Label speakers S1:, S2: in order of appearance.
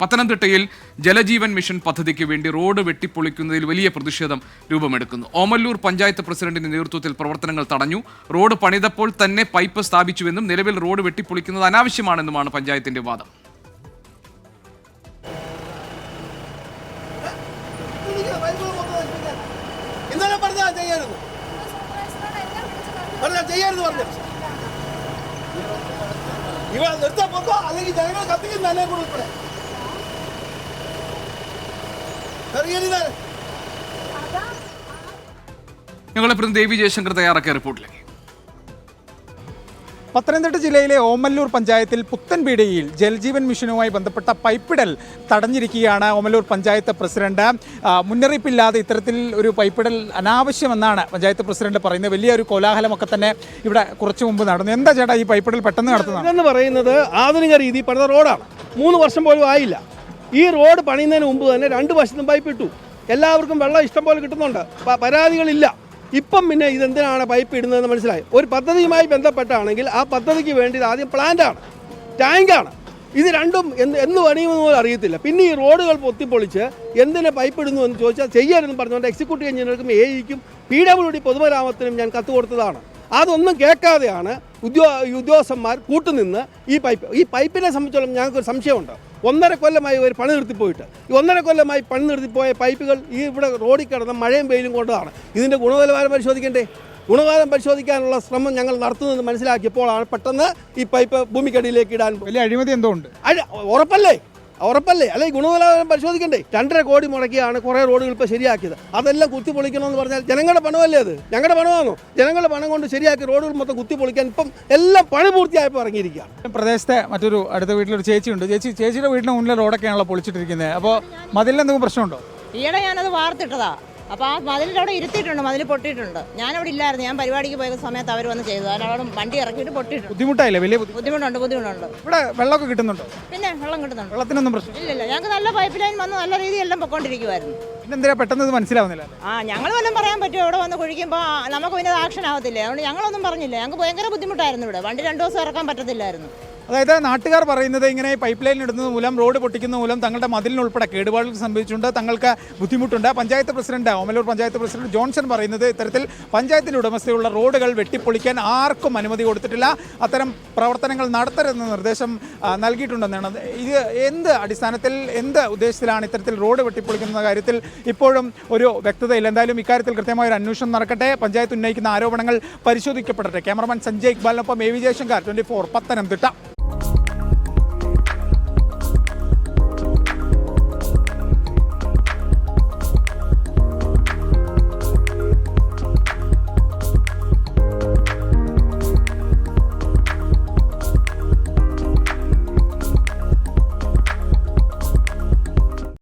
S1: പത്തനംതിട്ടയിൽ ജലജീവൻ മിഷൻ പദ്ധതിക്ക് വേണ്ടി റോഡ് വെട്ടിപ്പൊളിക്കുന്നതിൽ വലിയ പ്രതിഷേധം രൂപമെടുക്കുന്നു. ഓമല്ലൂർ പഞ്ചായത്ത് പ്രസിഡന്റിന്റെ നേതൃത്വത്തിൽ പ്രവർത്തനങ്ങൾ തടഞ്ഞു. റോഡ് പണിതപ്പോൾ തന്നെ പൈപ്പ് സ്ഥാപിച്ചുവെന്നും നിലവിൽ റോഡ് വെട്ടിപ്പൊളിക്കുന്നത് അനാവശ്യമാണെന്നുമാണ് പഞ്ചായത്തിന്റെ വാദം.
S2: ഇവ നിർത്താൻ പോക്കോ? അല്ലെങ്കിൽ ജനങ്ങൾ കത്തിക്കുന്ന എന്നെ കൂടെ ഉൾപ്പെടെ.
S1: ഞങ്ങളെ ദേവി ജയശങ്കർ തയ്യാറാക്കിയ റിപ്പോർട്ടിലേക്ക്.
S3: പത്തനംതിട്ട ജില്ലയിലെ ഓമല്ലൂർ പഞ്ചായത്തിൽ പുത്തൻപീടികയിൽ ജൽജീവൻ മിഷനുമായി ബന്ധപ്പെട്ട പൈപ്പിടൽ തടഞ്ഞിരിക്കുകയാണ് ഓമല്ലൂർ പഞ്ചായത്ത് പ്രസിഡന്റ്. മുന്നറിയിപ്പില്ലാതെ ഇത്തരത്തിൽ ഒരു പൈപ്പിടൽ അനാവശ്യമെന്നാണ് പഞ്ചായത്ത് പ്രസിഡന്റ് പറയുന്നത്. വലിയൊരു കോലാഹലമൊക്കെ തന്നെ ഇവിടെ കുറച്ചു മുമ്പ് നടന്നു. എന്താ ചേട്ടാ ഈ പൈപ്പിടൽ പെട്ടെന്ന് നടത്തുന്നത്
S2: എന്ന് പറയുന്നത് ആധുനിക രീതി പണിത റോഡാണ്. മൂന്ന് വർഷം പോലും ആയില്ല. ഈ റോഡ് പണിയുന്നതിന് മുമ്പ് തന്നെ രണ്ട് വശത്തും പൈപ്പ് ഇട്ടു. എല്ലാവർക്കും വെള്ളം ഇഷ്ടം പോലെ കിട്ടുന്നുണ്ട് പരാതികളില്ല. ഇപ്പം പിന്നെ ഇതെന്തിനാണ് പൈപ്പ് ഇടുന്നതെന്ന് മനസ്സിലായി. ഒരു പദ്ധതിയുമായി ബന്ധപ്പെട്ടാണെങ്കിൽ ആ പദ്ധതിക്ക് വേണ്ടി ആദ്യം പ്ലാന്റാണ് ടാങ്കാണ് ഇത് രണ്ടും എന്ത് എന്ന് പണിയുമെന്ന് പോലും അറിയത്തില്ല. പിന്നെ ഈ റോഡുകൾ പൊത്തിപ്പൊളിച്ച് എന്തിനെ പൈപ്പ് ഇടുന്നു എന്ന് ചോദിച്ചാൽ ചെയ്യാനെന്ന് പറഞ്ഞുകൊണ്ട് എക്സിക്യൂട്ടീവ് എഞ്ചിനീയർക്കും എ ഇക്കും പി ഡബ്ല്യു ഡി പൊതുമരാമത്തിനും ഞാൻ കത്ത് കൊടുത്തതാണ്. അതൊന്നും കേൾക്കാതെയാണ് ഉദ്യോ ഉദ്യോഗസ്ഥന്മാർ കൂട്ടുനിന്ന് ഈ പൈപ്പ് ഈ പൈപ്പിനെ സംബന്ധിച്ചോളം ഞങ്ങൾക്ക് ഒരു സംശയമുണ്ട്. ഒന്നര കൊല്ലമായി ഒരു പണി നിർത്തിപ്പോയിട്ട്. ഈ ഒന്നര കൊല്ലമായി പണി നിർത്തിപ്പോയ പൈപ്പുകൾ ഈ ഇവിടെ റോഡിൽ കിടന്ന മഴയും വെയിലും കൊണ്ടതാണ്. ഇതിന്റെ ഗുണനിലവാരം പരിശോധിക്കേണ്ടേ? ഗുണവാദം പരിശോധിക്കാനുള്ള ശ്രമം ഞങ്ങൾ നടത്തുന്നത് മനസ്സിലാക്കിയപ്പോഴാണ് പെട്ടെന്ന് ഈ പൈപ്പ് ഭൂമിക്കടിയിലേക്ക് ഇടാൻ
S3: വലിയ അഴിമതി എന്തോ ഉണ്ട്?
S2: ഉറപ്പല്ലേ? ഉറപ്പല്ലേ? അല്ലെങ്കിൽ ഗുണനിലവാരം പരിശോധിക്കണ്ടേ? രണ്ടര കോടി മുടക്കിയാണ് കുറേ റോഡുകൾ ഇപ്പോൾ ശരിയാക്കിയത്. അതെല്ലാം കുത്തിപ്പൊളിക്കണമെന്ന് പറഞ്ഞാൽ ജനങ്ങളുടെ പണമല്ലേ അത്? ഞങ്ങളുടെ പണമാണോ ജനങ്ങളുടെ പണം കൊണ്ട് ശരിയാക്കി റോഡുകൾ മൊത്തം കുത്തിപ്പൊളിക്കാൻ ഇപ്പം എല്ലാം പണി പൂർത്തിയായപ്പോൾ ഇറങ്ങിയിരിക്കുകയാണ്.
S3: പ്രദേശത്തെ മറ്റൊരു അടുത്ത വീട്ടിലൊരു ചേച്ചിയുണ്ട്. ചേച്ചി ചേച്ചിയുടെ വീടിന് മുന്നിലെ റോഡൊക്കെയാണല്ലോ പൊളിച്ചിട്ടിരിക്കുന്നത്. അപ്പോൾ മതിലെന്തെങ്കിലും എന്തെങ്കിലും പ്രശ്നമുണ്ടോ?
S4: ഈയിടെ ഞാനത് വാർത്തിട്ടതാ. അപ്പോൾ ആ മതിലിന്റെ അവിടെ ഇരുത്തിയിട്ടുണ്ട് മതിൽ പൊട്ടിയിട്ടുണ്ട്. ഞാനവിടെ ഇല്ലായിരുന്നു ഞാൻ പരിപാടിക്ക് പോയ സമയത്ത് അവർ വന്ന് ചെയ്തു. അവിടെ വണ്ടി ഇറക്കിയിട്ട് പൊട്ടിയിട്ടുണ്ട്.
S3: ബുദ്ധിമുട്ടായില്ല? വലിയ ബുദ്ധിമുട്ട്
S4: ബുദ്ധിമുട്ടുണ്ട് ബുദ്ധിമുട്ടുണ്ട്.
S3: ഇവിടെ വെള്ളമൊക്കെ കിട്ടുന്നുണ്ടോ?
S4: പിന്നെ വെള്ളം കിട്ടുന്നുണ്ട്.
S3: വെള്ളത്തിനൊന്നും പ്രശ്നം
S4: ഇല്ല ഇല്ല ഞങ്ങൾക്ക് നല്ല പൈപ്പ് ലൈൻ വന്ന് നല്ല രീതിയിൽ എല്ലാം പൊക്കോണ്ടിരിക്കുമായിരുന്നു
S3: പിന്നെന്തിനാ പെട്ടെന്ന് ഇത് മനസ്സിലാവുന്നില്ല?
S4: ആ ഞങ്ങൾ വല്ലതും പറയാൻ പറ്റുമോ? ഇവിടെ വന്ന് കുഴിക്കുമ്പോൾ നമുക്ക് പിന്നെ ആക്ഷൻ ആവത്തില്ലേ? അതുകൊണ്ട് ഞങ്ങളൊന്നും പറഞ്ഞില്ല. ഞങ്ങൾക്ക് ഭയങ്കര ബുദ്ധിമുട്ടായിരുന്നു ഇവിടെ. വണ്ടി രണ്ടു ദിവസം ഇറക്കാൻ പറ്റത്തില്ലായിരുന്നു.
S3: അതായത് നാട്ടുകാർ പറയുന്നത് ഇങ്ങനെ പൈപ്പ് ലൈൻ ഇടുന്നത് മൂലം റോഡ് പൊട്ടിക്കുന്ന മൂലം തങ്ങളുടെ മതിലിനുൾപ്പെടെ കേടുപാടുകൾ സംഭവിച്ചിട്ടുണ്ട്. തങ്ങൾക്ക് ബുദ്ധിമുട്ടുണ്ട്. Panchayat president Omalloor panchayat president Johnson പറയുന്നത് ഇത്തരത്തിൽ പഞ്ചായത്തിന്റെ ഉടമസ്ഥയുള്ള റോഡുകൾ വെട്ടിപ്പൊളിക്കാൻ ആർക്കും അനുമതി കൊടുത്തിട്ടില്ല. അത്തരം പ്രവർത്തനങ്ങൾ നടത്തരുതെന്ന നിർദ്ദേശം നൽകിയിട്ടുണ്ടെന്നാണ്. ഇത് എന്ത് അടിസ്ഥാനത്തിൽ എന്ത് ഉദ്ദേശത്തിലാണ് ഇത്തരത്തിൽ റോഡ് വെട്ടിപ്പൊളിക്കുന്ന കാര്യത്തിൽ ഇപ്പോഴും ഒരു വ്യക്തതയില്ല. എന്തായാലും ഇക്കാര്യത്തിൽ കൃത്യമായ ഒരു അന്വേഷണം നടക്കട്ടെ. പഞ്ചായത്ത് ഉന്നയിക്കുന്ന ആരോപണങ്ങൾ പരിശോധിക്കപ്പെടട്ടെ. Cameraman Sanjay ഇക്ബാലിനൊപ്പം A V Jayasankar twenty four Pathanamthitta.